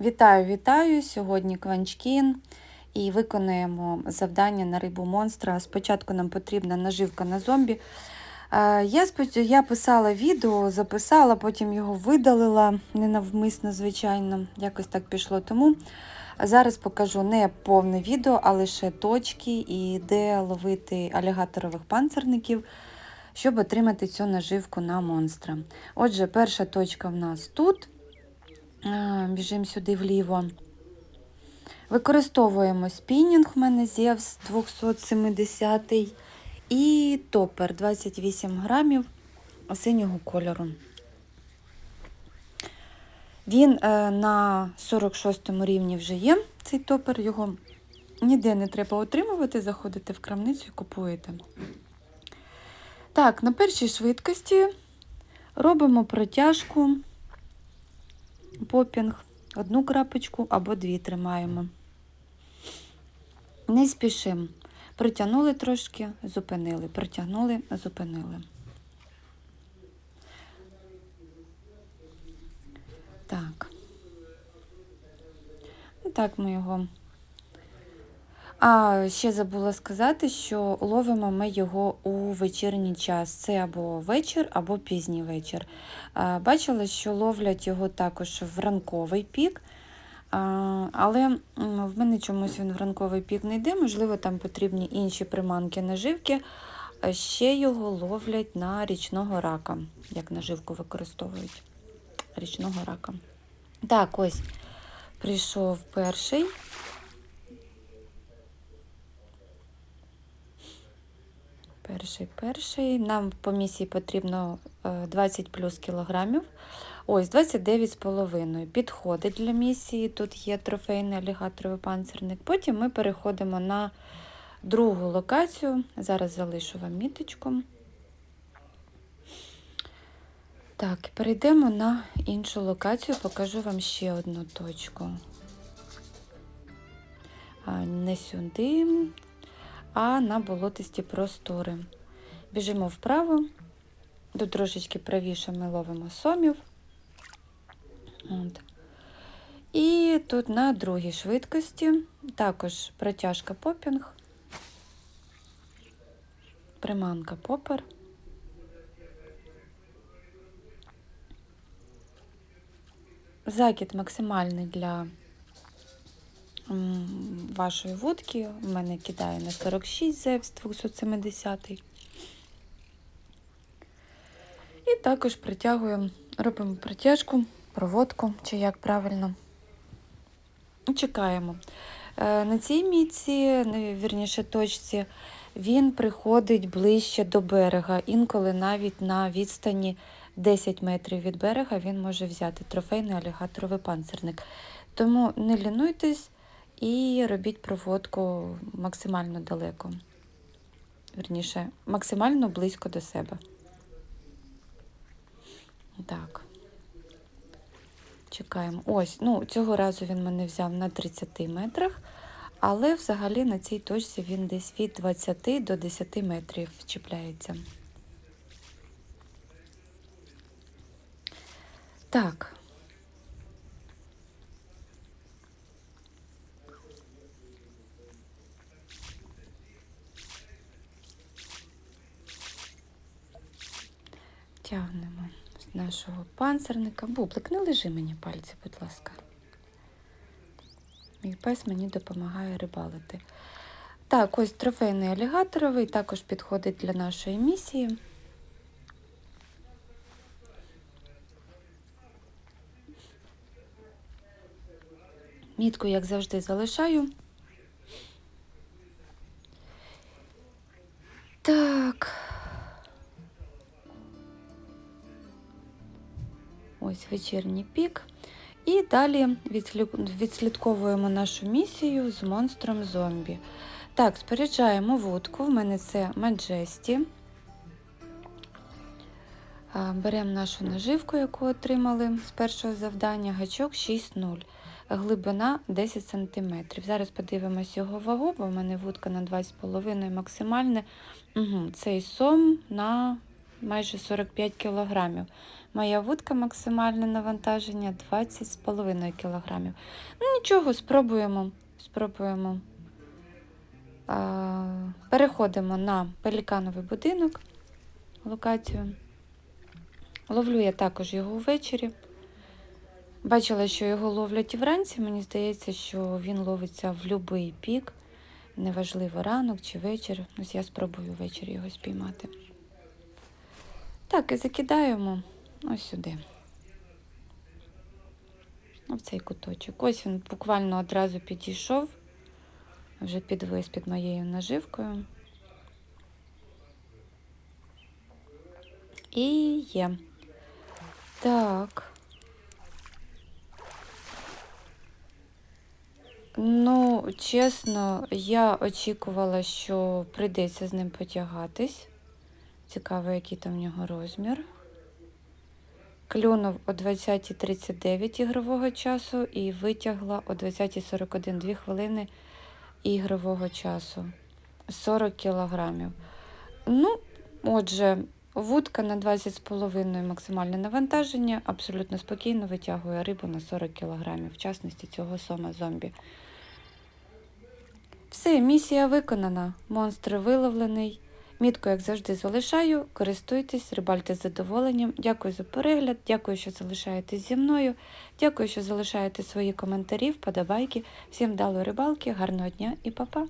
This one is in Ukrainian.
Вітаю, вітаю! Сьогодні Кванчкін і виконуємо завдання на рибу монстра. Спочатку нам потрібна наживка на зомбі. Е, Я, писала відео, записала, потім його видалила ненавмисно, звичайно, якось так пішло. Тому зараз покажу не повне відео, а лише точки і де ловити алігаторових панцирників, щоб отримати цю наживку на монстра. Отже, перша точка в нас тут. А, Біжимо сюди вліво. Використовуємо спінінг, в мене Зевс 270 і топер 28 грамів синього кольору. Він е, на 46 рівні вже є, цей топер, його ніде не треба отримувати, заходите в крамницю і купуєте. Так, на першій швидкості робимо протяжку попінг, одну крапочку або дві тримаємо. Не спішимо. Притягнули трошки, зупинили, притягнули, зупинили. Так. І так ми його. А ще забула сказати, що ловимо ми його у вечірній час. Це або вечір, або пізній вечір. Бачила, що ловлять його також в ранковий пік. Але в мене чомусь він в ранковий пік не йде, можливо, там потрібні інші приманки наживки. Ще його ловлять на річного рака, як наживку використовують. Річного рака. Так, ось прийшов перший. Перший, перший. Нам по місії потрібно е, 20 плюс кілограмів. Ось 29,5. Підходить для місії. Тут є трофейний алігаторовий панцирник. Потім ми переходимо на другу локацію. Зараз залишу вам міточку. Так, перейдемо на іншу локацію, покажу вам ще одну точку. Не сюди, а на болотисті простори. Біжимо вправо, тут трошечки правіше ми ловимо сомів. От. І тут на другій швидкості також протяжка попінг, приманка попер. Закид максимальний для вашої вудки. У мене кидає на 46 зевс 270. І також притягуємо, робимо притяжку, проводку, чи як правильно. Чекаємо. Е, На цій міці, не, вірніше точці, він приходить ближче до берега. Інколи навіть на відстані 10 метрів від берега він може взяти трофейний алігаторовий панцирник. Тому не лінуйтесь і робіть проводку максимально далеко. Вірніше, максимально близько до себе. Так. Чекаємо. Ось, ну, цього разу він мене взяв на 30 метрах, але взагалі на цій точці він десь від 20 до 10 метрів чіпляється. Так. Тягнемо з нашого панцирника. Бублик, не лежи мені пальці, будь ласка. Мій пес мені допомагає рибалити. Так, ось трофейний алігаторовий також підходить для нашої місії. Мітку, як завжди, залишаю. Так. Ось вечірній пік. І далі відслідковуємо нашу місію з монстром зомбі. Так, споряджаємо вудку. В мене це Маджесті. Беремо нашу наживку, яку отримали з першого завдання, гачок 6,0, глибина 10 см. Зараз подивимось його вагу, бо в мене вудка на 2,5 максимальне. Угу. Цей сом на майже 45 кілограмів. Моя вудка максимальне навантаження 20,5 кілограмів. Ну нічого, спробуємо. Спробуємо. Переходимо на пелікановий будинок, локацію. Ловлю я також його ввечері. Бачила, що його ловлять і вранці. Мені здається, що він ловиться в будь-який пік. Неважливо, ранок чи вечір. Ось я спробую ввечері його спіймати. Так, і закидаємо ось сюди. В цей куточок. Ось він буквально одразу підійшов, вже підвис під моєю наживкою. І є. Так. Ну, чесно, я очікувала, що прийдеться з ним потягатись. Цікаво, який там в нього розмір. Клюнув о 20.39 ігрового часу і витягла о 20.41 2 хвилини ігрового часу. 40 кілограмів. Ну, отже, вудка на 20,5 максимальне навантаження абсолютно спокійно витягує рибу на 40 кілограмів, в частності цього сома зомбі. Все, місія виконана. Монстр виловлений. Мітку, як завжди, залишаю. Користуйтесь, рибальте з задоволенням. Дякую за перегляд, дякую, що залишаєтесь зі мною. Дякую, що залишаєте свої коментарі, вподобайки. Всім вдалої рибалки, гарного дня і па-па!